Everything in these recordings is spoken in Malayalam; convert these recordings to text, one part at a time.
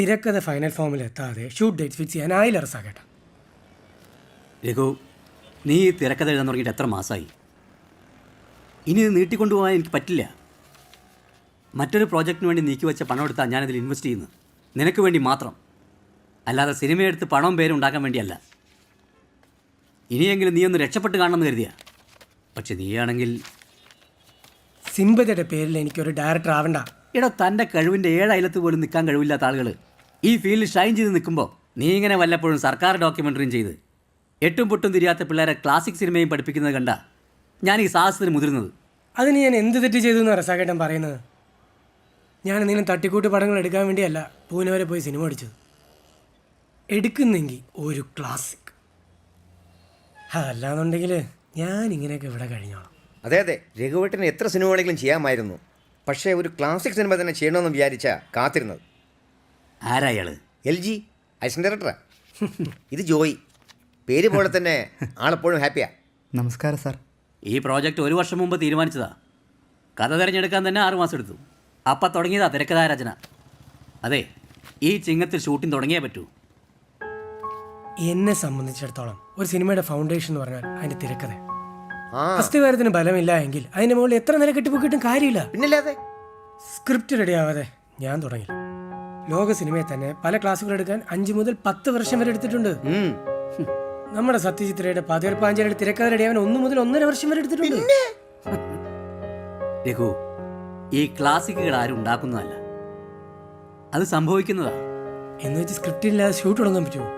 തിരക്കഥ ഫൈനൽ ഫോമിൽ എത്താതെ ഷൂട്ട് ഡേറ്റ് ഫിക്സ് ചെയ്യാൻ ആയില്ല റസാക്കേട്ട രഘു നീ ഈ തിരക്കഥ എഴുതാൻ തുടങ്ങിയിട്ട് എത്ര മാസമായി ഇനി ഇത് നീട്ടിക്കൊണ്ടുപോകാൻ എനിക്ക് പറ്റില്ല. മറ്റൊരു പ്രോജക്റ്റിന് വേണ്ടി നീക്കി വെച്ച പണം എടുത്താൽ ഞാനതിൽ ഇൻവെസ്റ്റ് ചെയ്യുന്നു നിനക്ക് വേണ്ടി മാത്രം. അല്ലാതെ സിനിമയെടുത്ത് പണവും പേരും ഉണ്ടാക്കാൻ വേണ്ടിയല്ല. ഇനിയെങ്കിലും നീ ഒന്ന് രക്ഷപ്പെട്ട് കാണണമെന്ന് കരുതിയാ. പക്ഷെ നീയാണെങ്കിൽ സിംബതയുടെ പേരിൽ എനിക്കൊരു ഡയറക്ടർ ആവണ്ട. എടോ തന്റെ കഴിവിന്റെ ഏഴയലത്ത് പോലും നിൽക്കാൻ കഴിവില്ലാത്ത ആളുകൾ ഈ ഫീൽഡിൽ ഷൈൻ ചെയ്ത് നിൽക്കുമ്പോൾ നീ ഇങ്ങനെ വല്ലപ്പോഴും സർക്കാർ ഡോക്യുമെന്ററിയും ചെയ്ത് എട്ടും പൊട്ടും തിരിയാത്ത പിള്ളേരെ ക്ലാസിക് സിനിമയും പഠിപ്പിക്കുന്നത് കണ്ട ഞാൻ ഈ സാഹസത്തിന് മുതിർന്നത്. അതിന് ഞാൻ എന്ത് തെറ്റ് ചെയ്തു എന്ന് റസാക്കേട്ടൻ പറയുന്നത്? ഞാൻ എന്തെങ്കിലും തട്ടിക്കൂട്ട് പടങ്ങൾ എടുക്കാൻ വേണ്ടിയല്ല പൂനെ വരെ പോയി സിനിമ അടിച്ചത് എടുക്കുന്നെങ്കിൽ ഒരു ക്ലാസിക് അല്ലാന്നുണ്ടെങ്കിൽ ഞാൻ ഇങ്ങനെയൊക്കെ ഇവിടെ കഴിഞ്ഞോളാം. അതെ അതെ. രഘുവേട്ടന് എത്ര സിനിമ വേണമെങ്കിലും ചെയ്യാമായിരുന്നു. പക്ഷേ ഒരു ക്ലാസിക് സിനിമ തന്നെ ചെയ്യണമെന്ന് വിചാരിച്ച കാത്തിരുന്നത്. ആരായാൾ? L G? അസിസ്റ്റന്റ് ഡയറക്ടറാ ഇത് ജോയി. പേര് പോലെ തന്നെ ആളെപ്പോഴും ഹാപ്പിയാ. നമസ്കാരം സാർ. ഈ പ്രോജക്റ്റ് ഒരു വർഷം മുമ്പ് തീരുമാനിച്ചതാ. കഥ തിരഞ്ഞെടുക്കാൻ തന്നെ ആറ് മാസം എടുത്തു. അപ്പം തുടങ്ങിയതാ തിരക്കഥാ തിരക്കഥാരചന അതെ ഈ ചിങ്ങത്തിൽ ഷൂട്ടിംഗ് തുടങ്ങിയേ പറ്റൂ. എന്നെ സംബന്ധിച്ചിടത്തോളം ഒരു സിനിമയുടെ ഫൗണ്ടേഷൻ എന്ന് പറഞ്ഞാൽ അതിന്റെ തിരക്കഥ. ആ. അസ്ഥിവാരത്തിന് ബലമില്ല എങ്കിൽ അതിന്റെ മുകളിൽ എത്ര നില കെട്ടിപ്പൊക്കിയിട്ടും കാര്യമില്ല. പിന്നില്ലാതെ സ്ക്രിപ്റ്റ് റെഡിയാവാതെ ഞാൻ തുടങ്ങി ലോക സിനിമയെ തന്നെ പല ക്ലാസ്സുകൾ എടുക്കാൻ അഞ്ചു മുതൽ പത്ത് വർഷം വരെ എടുത്തിട്ടുണ്ട്. നമ്മുടെ സത്യജിത്രയുടെ പതിർപ്പാഞ്ചലിയുടെ തിരക്കഥ റെഡിയാവാൻ ഒന്ന് മുതൽ ഒന്നര വർഷം വരെ എടുത്തിട്ടുണ്ട്. രഘു ഈ ക്ലാസിക്കുകൾ ആരും ഉണ്ടാക്കുന്നതല്ല. അത് സംഭവിക്കുന്നതാ. എന്ന് വെച്ച് സ്ക്രിപ്റ്റ് ഇല്ലാതെ ഷൂട്ട് തുടങ്ങാൻ പറ്റുമോ?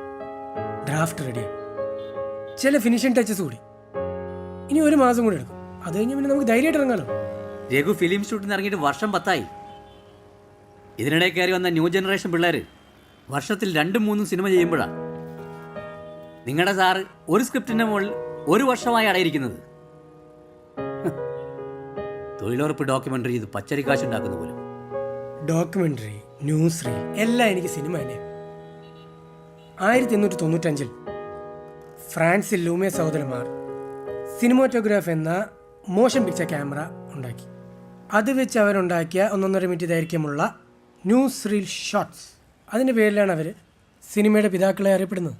ഡ്രാഫ്റ്റ് റെഡിയാണ് ചില ഫിനിഷിംഗ് ടച്ചസ് കൂടി. ഇനി ഒരു മാസം കൂടി എടുക്കും. അത് കഴിഞ്ഞ് പിന്നെ നമുക്ക് ധൈര്യമായിട്ട് ഇറങ്ങാലോ? രഘു ഫിലിം ഷൂട്ടിന് ഇറങ്ങിയിട്ട് വർഷം പത്തായി. ഇതിനിടെ കയറി വന്ന ന്യൂ ജനറേഷൻ പിള്ളേർ വർഷത്തിൽ രണ്ടും മൂന്നും സിനിമ ചെയ്യുമ്പോഴാണ് നിങ്ങളുടെ സാറ് ഒരു സ്ക്രിപ്റ്റിന്റെ മുകളിൽ ഒരു വർഷമായി അടയിരിക്കുന്നത്. തൊഴിലുറപ്പ് ഡോക്യുമെന്ററി ഇത് പച്ചരിക്കാശ് ഉണ്ടാക്കുന്ന പോലും. ഡോക്യുമെന്ററി ന്യൂസ് റീൽ എല്ലാം എനിക്ക് സിനിമ തന്നെ. ആയിരത്തി എണ്ണൂറ്റി തൊണ്ണൂറ്റഞ്ചിൽ ഫ്രാൻസിൽ ലൂമിയ സഹോദരന്മാർ സിനിമാറ്റോഗ്രാഫ് എന്ന മോഷൻ പിക്ചർ ക്യാമറ ഉണ്ടാക്കി. അത് വെച്ച് അവരുണ്ടാക്കിയ ഒന്നൊന്നര മിനിറ്റ് ദൈർഘ്യമുള്ള ന്യൂസ് റീൽ ഷോർട്സ് അതിന്റെ പേരിലാണ് അവർ സിനിമയുടെ പിതാക്കളെ അറിയപ്പെടുന്നത്.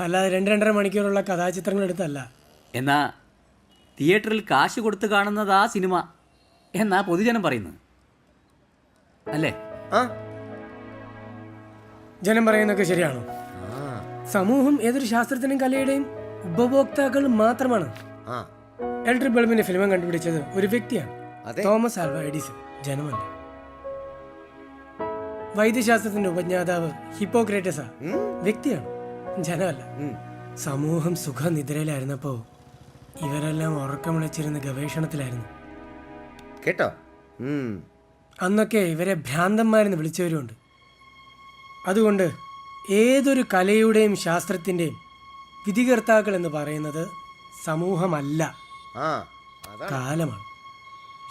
അല്ലാതെ രണ്ട് രണ്ടര മണിക്കൂറുള്ള കഥാചിത്രങ്ങൾ എടുത്തല്ല എന്നാ തിയേറ്ററിൽ കാശ് കൊടുത്ത് കാണുന്നതാ സിനിമ എന്നാ പൊതുജനം പറയുന്നത്. അല്ലേ? ആ. ജനം പറയുന്നൊക്കെ ശരിയാണോ? ആ. സമൂഹം ഏതൊരു ശാസ്ത്രത്തിനും കലയുടെയും ഉപഭോക്താക്കൾ മാത്രമാണ്. ആ. ഇലക്ട്രിക് ബൾബിന്റെ ഫിലിം കണ്ടുപിടിച്ചത് ഒരു വ്യക്തിയാണ് അതെ. തോമസ് ആൽവ എഡിസൺ ജനമല്ല. വൈദ്യശാസ്ത്രത്തിന്റെ ഉപജ്ഞാതാവ് ഹിപ്പോക്രേറ്റസാ. വ്യക്തിയാണ്. ജനമല്ല. സമൂഹം സുഖനിദ്രയിലായിരുന്നപ്പോ ഇവരെല്ലാം ഉറക്കമിളച്ചിരുന്ന ഗവേഷണത്തിലായിരുന്നു. കേട്ടോ. അന്നൊക്കെ ഇവരെ ഭ്രാന്തന്മാരെന്ന് വിളിച്ചവരുമുണ്ട് അതുകൊണ്ട് ഏതൊരു കലയുടെയും ശാസ്ത്രത്തിന്റെയും വിധികർത്താക്കൾ എന്ന് പറയുന്നത് സമൂഹമല്ല. കാലമാണ്.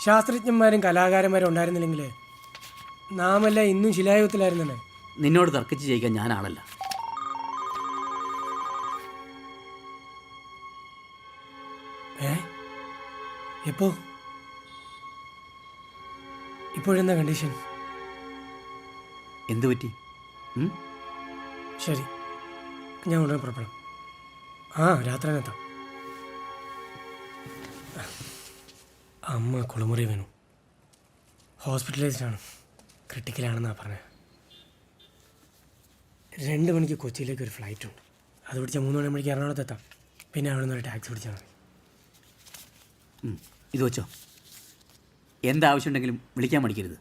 ശാസ്ത്രജ്ഞന്മാരും കലാകാരന്മാരും ഉണ്ടായിരുന്നില്ലെങ്കിൽ നാമല്ല ഇന്നും ശിലായുഗത്തിലായിരുന്നല്ലേ? നിന്നോട് തർക്കിച്ച് ജയിക്കാൻ ഞാൻ ആളല്ല ഏ? എപ്പോ? ഇപ്പോഴെന്താ കണ്ടീഷൻ എന്തു പറ്റി? ശരി. ഞാൻ ഉടനെ പുറപ്പെടാം. ആ രാത്രി എത്താം. അമ്മ കുളമുറി വേണു. ഹോസ്പിറ്റലൈസ്ഡ് ആണ്. ക്രിട്ടിക്കലാണെന്നാണ് പറഞ്ഞത് രണ്ട് മണിക്ക് കൊച്ചിയിലേക്ക് ഒരു ഫ്ലൈറ്റ് ഉണ്ട്. അത് പിടിച്ചാൽ മൂന്ന് മണിക്ക് എറണാകുളത്ത് എത്താം. പിന്നെ അവിടെ നിന്ന് ഒരു ടാക്സി പിടിച്ചാൽ മതി. ഇത് വെച്ചോ. എന്താവശ്യമുണ്ടെങ്കിലും വിളിക്കാൻ മടിക്കരുത്.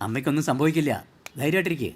അമ്മയ്ക്കൊന്നും സംഭവിക്കില്ല. ധൈര്യമായിട്ടിരിക്കേ.